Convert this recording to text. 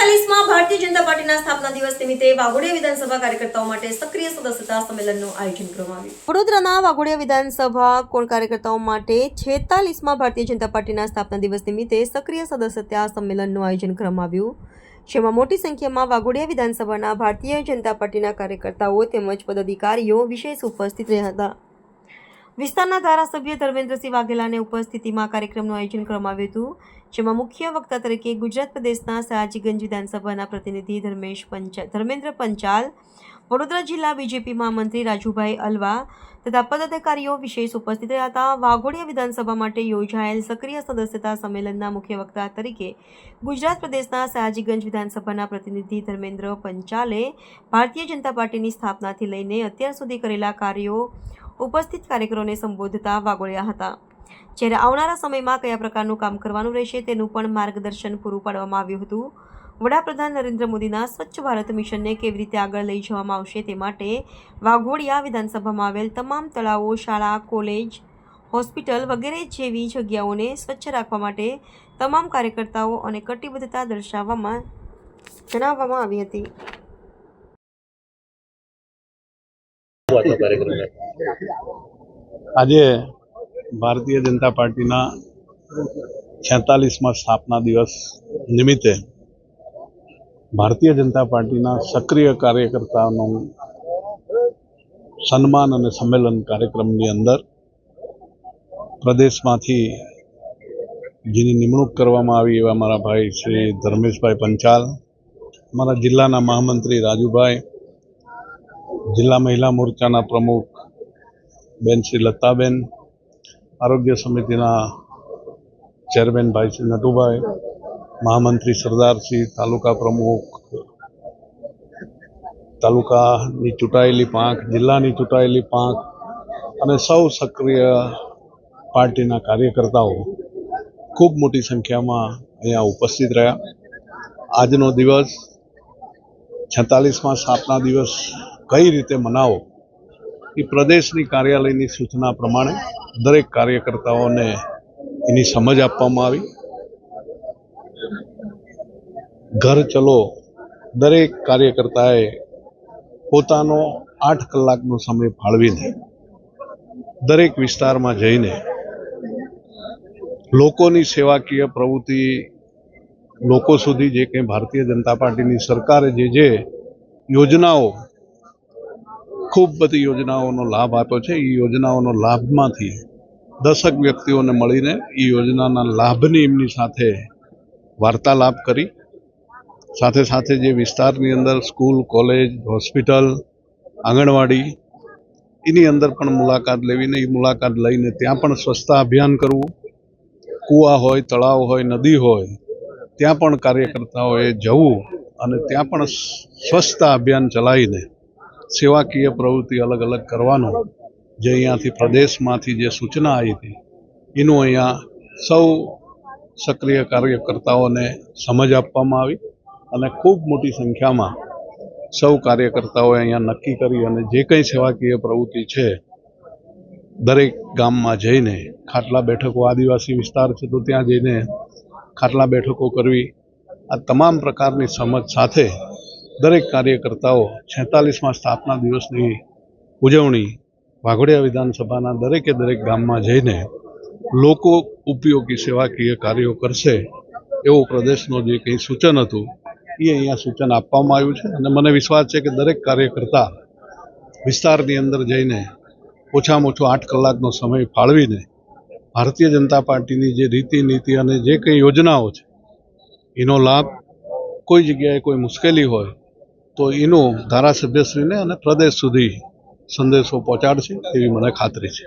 છેતાલીસમાં ભારતીય જનતા પાર્ટીના સ્થાપના દિવસ નિમિત્તે વાઘોડિયા વિધાનસભા કાર્યકર્તાઓ માટે સક્રિય સદસ્યતા સંમેલનનું આયોજન કરવામાં આવ્યું. વડોદરાના વાઘોડિયા વિધાનસભા કોણ કાર્યકર્તાઓ માટે છેતાલીસમાં ભારતીય જનતા પાર્ટીના સ્થાપના દિવસ નિમિત્તે સક્રિય સદસ્યતા સંમેલનનું આયોજન કરવામાં આવ્યું. જેમાં મોટી સંખ્યામાં વાઘોડિયા વિધાનસભાના ભારતીય જનતા પાર્ટીના કાર્યકર્તાઓ તેમજ પદાધિકારીઓ વિશેષ ઉપસ્થિત રહ્યા હતા. વિસ્તારના ધારાસભ્ય ધર્મેન્દ્રસિંહ વાઘેલાને ઉપસ્થિતિમાં કાર્યક્રમનું આયોજન કરવામાં આવ્યું હતું, જેમાં મુખ્ય વક્તા તરીકે ગુજરાત પ્રદેશના સયાજીગંજ વિધાનસભાના પ્રતિનિધિ ધર્મેશ પંચા, ધર્મેન્દ્ર પંચાલ વડોદરા જિલ્લા બીજેપી મહામંત્રી રાજુભાઈ અલવા તથા પદાધિકારીઓ વિશેષ ઉપસ્થિત રહ્યા હતા. વાઘોડિયા વિધાનસભા માટે યોજાયેલ સક્રિય સદસ્યતા સંમેલનના મુખ્ય વક્તા તરીકે ગુજરાત પ્રદેશના સયાજીગંજ વિધાનસભાના પ્રતિનિધિ ધર્મેન્દ્ર પંચાલે ભારતીય જનતા પાર્ટીની સ્થાપનાથી લઈને અત્યાર સુધી કરેલા કાર્યો ઉપસ્થિત કાર્યકરોને સંબોધતા વાગોળ્યા હતા. જ્યારે આવનારા સમયમાં કયા પ્રકારનું કામ કરવાનું રહેશે તેનું પણ માર્ગદર્શન પૂરું પાડવામાં આવ્યું હતું. વડાપ્રધાન નરેન્દ્ર મોદીના સ્વચ્છ ભારત મિશનને કેવી રીતે આગળ લઈ જવામાં આવશે તે માટે વાઘોડિયા વિધાનસભામાં આવેલ તમામ તળાવો, શાળા, કોલેજ, હોસ્પિટલ વગેરે જેવી જગ્યાઓને સ્વચ્છ રાખવા માટે તમામ કાર્યકર્તાઓ અને કટિબદ્ધતા દર્શાવવામાં જણાવવામાં આવી હતી. આજે ભારતીય જનતા પાર્ટીના છેતાલીસમાં સ્થાપના દિવસ નિમિત્તે ભારતીય જનતા પાર્ટીના સક્રિય કાર્યકર્તાનું સન્માન અને સંમેલન કાર્યક્રમની અંદર પ્રદેશમાંથી જેની નિમણૂક કરવામાં આવી એવા મારા ભાઈ શ્રી ધર્મેશભાઈ પંચાલ, મારા જિલ્લાના મહામંત્રી રાજુભાઈ, જિલ્લા મહિલા મોરચાના પ્રમુખ બેન શ્રી લતાબેન, આરોગ્ય સમિતિના ચેરમેન ભાઈ શ્રી નટુભાઈ મહામંત્રી સરદારસિંહ તાલુકા પ્રમુખ, તાલુકાની ચૂંટાયેલી પાંખ, જિલ્લાની ચૂંટાયેલી પાંખ અને સૌ સક્રિય પાર્ટીના કાર્યકર્તાઓ ખૂબ મોટી સંખ્યામાં અહીંયા ઉપસ્થિત રહ્યા. આજનો દિવસ છેતાલીસમાં સ્થાપના દિવસ કઈ રીતે મનાવો એ પ્રદેશની કાર્યાલયની સૂચના પ્રમાણે દરેક કાર્યકર્તાઓને એની સમજ આપવામાં આવી. ઘર ચલો, દરેક કાર્યકર્તાએ પોતાનો આઠ કલાકનો સમય ફાળવીને દરેક વિસ્તારમાં જઈને લોકોની સેવાકીય પ્રવૃત્તિ, લોકો સુધી જે કંઈ ભારતીય જનતા પાર્ટીની સરકારે જે જે યોજનાઓ, ખૂબ બધી યોજનાઓનો લાભ આપ્યો છે એ યોજનાઓનો લાભમાંથી દશક વ્યક્તિઓને મળીને એ યોજનાના લાભની એમની સાથે વાર્તાલાપ કરી. સાથે સાથે જે વિસ્તારની અંદર સ્કૂલ, કોલેજ, હોસ્પિટલ, આંગણવાડી, એની અંદર પણ મુલાકાત લેવીને, એ મુલાકાત લઈને ત્યાં પણ સ્વચ્છતા અભિયાન કરવું. કૂવા હોય, તળાવ હોય, નદી હોય, ત્યાં પણ કાર્યકર્તાઓએ જવું અને ત્યાં પણ સ્વચ્છતા અભિયાન ચલાવીને સેવાકીય પ્રવૃત્તિ અલગ અલગ કરવાનો. જે અહીંયાથી પ્રદેશમાંથી જે સૂચના આવી હતી, એનું અહીંયા સૌ સક્રિય કાર્યકર્તાઓને સમજ આપવામાં આવી અને ખૂબ મોટી સંખ્યામાં સૌ કાર્યકર્તાઓએ અહીંયા નક્કી કરી અને જે કંઈ સેવાકીય પ્રવૃત્તિ છે, દરેક ગામમાં જઈને ખાટલા બેઠકો, આદિવાસી વિસ્તાર છે તો ત્યાં જઈને ખાટલા બેઠકો કરવી, આ તમામ પ્રકારની સમજ સાથે દરેક કાર્યકર્તાઓ છેતાલીસમાં સ્થાપના દિવસની ઉજવણી વાઘોડિયા વિધાનસભાના દરેકે દરેક ગામમાં જઈને લોકો ઉપયોગી સેવાકીય કાર્યો કરશે એવું પ્રદેશનો જે કંઈ સૂચન હતું, એ અહીંયા સૂચન આપવામાં આવ્યું છે. અને મને વિશ્વાસ છે કે દરેક કાર્યકર્તા વિસ્તારની અંદર જઈને ઓછામાં ઓછો આઠ કલાકનો સમય ફાળવીને ભારતીય જનતા પાર્ટીની જે રીતિ નીતિ અને જે કંઈ યોજનાઓ છે, એનો લાભ કોઈ જગ્યાએ કોઈ મુશ્કેલી હોય તો એનો ધારાસભ્યશ્રીને અને પ્રદેશ સુધી સંદેશો પહોંચાડશે એવી મને ખાતરી છે.